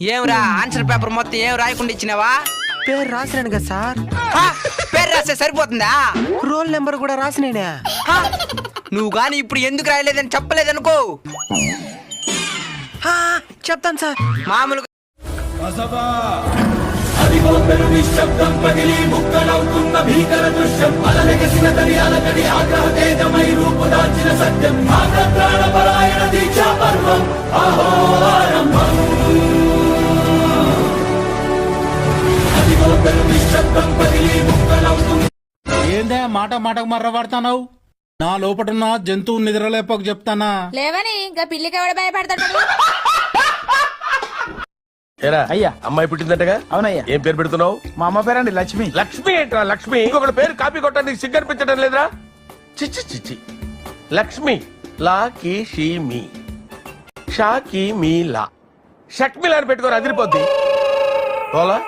ఏమిరా answer paper మొత్తం ఏం రాయకుండా ఇచ్చినావా? పేరు రాసినాను కదా సార్. హా, పేరు రాస్తే సరిపోతుందా? రోల్ నెంబర్ కూడా రాసినేనా. హా, నువ్వు గాని ఇప్పుడు ఎందుకు రాయలేదని చెప్పలేదనుకో. ఆ, చెప్తాను సార్. మామూలుగా ఏందే మాట మాటకు మర్రబడతావు నా లోపటున్న జంతువు నిద్రలేపకు చెప్తానా? లేవని ఇంకా పిల్లికి ఎవడ భయపడతాడు? ఏరా అయ్యా. అమ్మాయి పుట్టిందంటగా? అవునయ్యా. ఏం పేరు పెడుతున్నావు? మా అమ్మ పేరండి లక్ష్మి. లక్ష్మి ఏంట్రా లక్ష్మి? ఇంకొకటి పేరు కాపీ కొట్టడానికి సిగ్గు అనిపించడం లేదురా? చిచ్చి చిచ్చి లక్ష్మి. లా కి షీ మీ. షా కి మీ లా. షక్మిలా అని పెట్టుకొని అదిరిపోద్ది. పోలా?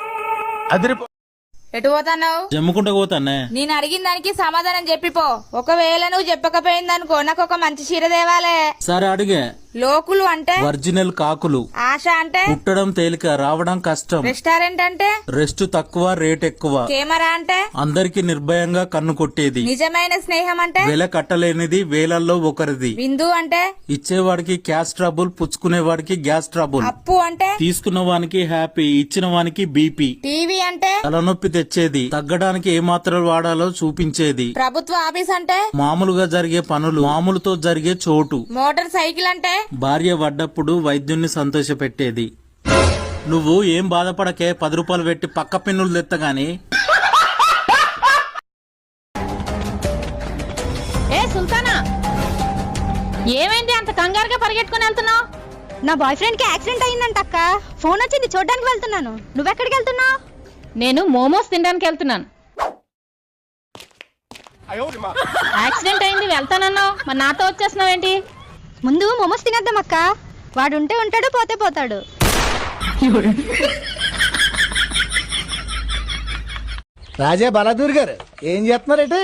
అదిరిపో ఎటు పోతున్నావు? జమ్ముకుంటూ పోతానే. నేను అడిగిన దానికి సమాధానం చెప్పిపో. ఒకవేళ నువ్వు చెప్పకపోయిందనుకో నాకు ఒక మంచి చీర తేవాలే. సరే అడిగే. లోకులు అంటే? ఒరిజినల్ కాకులు. ఆశ అంటే? పుట్టడం తేలిక రావడం కష్టం. రెస్టారెంట్ అంటే? రెస్ట్ తక్కువ రేట్ ఎక్కువ. కెమెరా అంటే? అందరికి నిర్భయంగా కన్ను కొట్టేది. నిజమైన స్నేహం అంటే? వెల కట్టలేనిది వేలల్లో ఒకరిది. విందు అంటే? ఇచ్చేవాడికి క్యాష్ ట్రబుల్ పుచ్చుకునేవాడికి గ్యాస్ ట్రబుల్. అప్పు అంటే? తీసుకున్న వానికి హ్యాపీ ఇచ్చిన వానికి బీపీ. టీవీ అంటే? తలనొప్పి తెచ్చేది. తగ్గడానికి ఏ మాత్రలు వాడాలో చూపించేది. ప్రభుత్వ ఆఫీస్ అంటే? మామూలుగా జరిగే పనులు మామూలుతో జరిగే చోటు. మోటార్ సైకిల్ అంటే? భార్య పడ్డప్పుడు వైద్యుణ్ణి సంతోషపెట్టేది. నువ్వు ఏం బాధపడకే పది రూపాయలు పెట్టి పక్క పిన్నులు తెత్తగాని? ఏ సుల్తానా? ఏమైంది అంత కంగారుగా పరిగెట్టుకుని వెళ్తున్నావు? నా బాయ్ ఫ్రెండ్కి యాక్సిడెంట్ అయిందంట అక్క. ఫోన్ వచ్చింది చూడడానికి వెళ్తున్నాను. నువ్వెక్కడికి వెళ్తున్నావు? నేను మోమోస్ తినడానికి వెళ్తున్నాను. యాక్సిడెంట్ అయింది వెళ్తానన్నావు. మరి నాతో వచ్చేస్తున్నావేంటి? ముందు మొమోస్ తినేద్దాం అక్క. వాడు ఉంటే ఉంటాడు పోతే పోతాడు. రాజా బలాదూర్ గారు ఏం చేస్తున్నారేంటి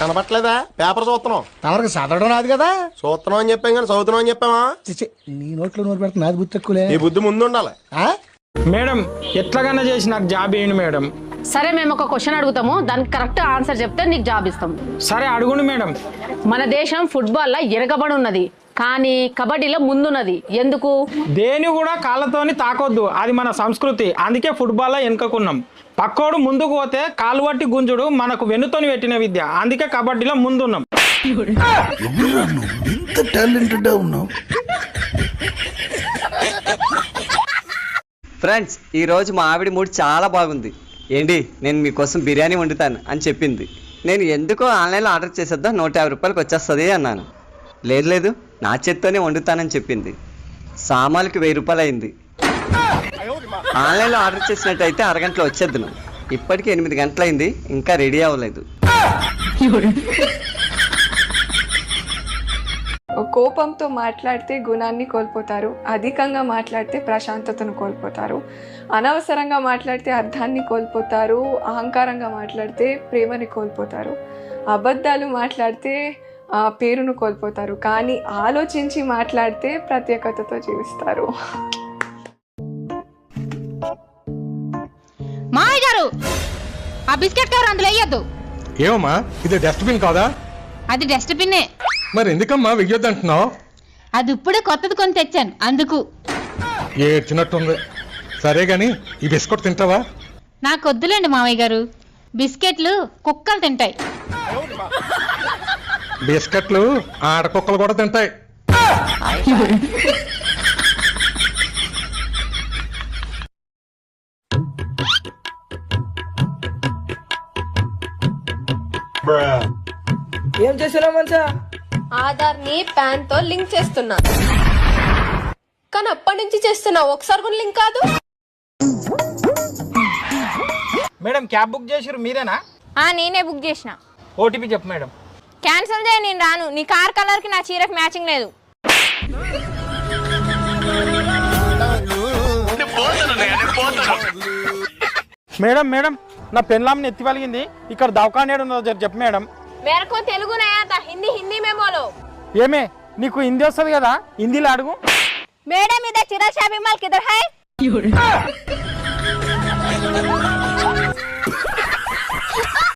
కనపట్లేదా? పేపర్ చూస్తున్నాం. తమరికి చదవడం రాదు కదా? చూస్తున్నాం అని చెప్పాం కానీ చదువుతున్నాం అని చెప్పామా? చిచి నీ నోట్లో నోరు పెడుతున్నా నాది బుద్ధి తక్కువలే. నీ బుద్ధి ముందు ఉండాలి. ఆ? మేడం ఎట్లాగన్నా చేసి నాకు జాబ్ వేయండి మేడం. సరే మేము ఒక క్వశ్చన్ అడుగుతాము. దానికి కరెక్ట్ ఆన్సర్ చెప్తే నీకు జాబ్ ఇస్తాం. సరే అడుగుండి మేడం. మన దేశం ఫుట్బాల్లో ఎరగబడి ఉన్నది. కానీ కబడ్డీలో ముందున్నది. ఎందుకు? దేని కూడా కాళ్ళతోని తాకొద్దు. అది మన సంస్కృతి. అందుకే ఫుట్బాల్లో వెనుకకున్నాం పక్కోడు ముందుకు పోతే కాలు పట్టి గుంజుడు మనకు వెన్నుతోని పెట్టిన విద్య. అందుకే కబడ్డీలో ముందున్నాం. ఫ్రెండ్స్ ఈ రోజు మా ఆవిడ మూడు చాలా బాగుంది. ఏంటి నేను మీకోసం బిర్యానీ వండుతాను అని చెప్పింది. నేను ఎందుకో ఆన్లైన్లో ఆర్డర్ చేసేద్దాం నూట యాభై రూపాయలకి వచ్చేస్తుంది అన్నాను. లేదు లేదు. నా చేత్తోనే వండుతానని చెప్పింది. సామాన్లకి వెయ్యి రూపాయలు అయింది ఆన్లైన్లో ఆర్డర్ చేసినట్టయితే అరగంటలో వచ్చేద్దును ఇప్పటికి ఎనిమిది గంటలైంది ఇంకా రెడీ అవ్వలేదు. కోపంతో మాట్లాడితే గుణాన్ని కోల్పోతారు అధికంగా మాట్లాడితే ప్రశాంతతను కోల్పోతారు అనవసరంగా మాట్లాడితే అర్థాన్ని కోల్పోతారు అహంకారంగా మాట్లాడితే ప్రేమని కోల్పోతారు అబద్ధాలు మాట్లాడితే ఆ, పేరును కోల్పోతారు. కానీ ఆలోచించి మాట్లాడితే ప్రత్యేకతతో జీవిస్తారు. మావయ్య గారు ఆ బిస్కెట్ కవర్ అందులో వేయద్దు. ఏమమ్మా ఇది డస్ట్బిన్ కాదా? అది డస్ట్బిన్నే మరి ఎందుకమ్మా వెయ్యొద్దంటున్నావు అది ఇప్పుడే కొత్తది కొని తెచ్చాను అందుకు. ఏడ్చినట్టుంది. సరే గాని ఈ బిస్కెట్ తింటావా? నాకు వద్దులేండి మావయ్య గారు. బిస్కెట్లు కుక్కలు తింటాయి. బిస్కెట్లు ఆడకుక్కలు కూడా తింటాయి. ఏం చేసినా మనిషా? ఆధార్ని పాన్తో లింక్ చేస్తున్నా. కానీ అప్పటి నుంచి చేస్తున్నా ఒకసారి కూడా లింక్ కాదు. మేడం క్యాబ్ బుక్ చేసిరు మీరేనా? ఆ నేనే బుక్ చేసిన. ఓటీపీ చెప్పు మేడం. క్యాన్సిల్ చేయి నేను రాను. నీ కార్ కలర్కి నా చీరకు మ్యాచింగ్ లేదు. మేడం మేడం నా పెన్లాంని ఎత్తి పలిగింది. ఇక్కడ దవకానేడు ఉన్నదో చెప్పు మేడం. మేరకు తెలుగు హిందీ హిందీ మేమోలో. ఏమే నీకు హిందీ వస్తుంది కదా? హిందీలో అడుగు. మేడం ఇదే చిరా షాపింగ్ మాల్ కిదర్ హై.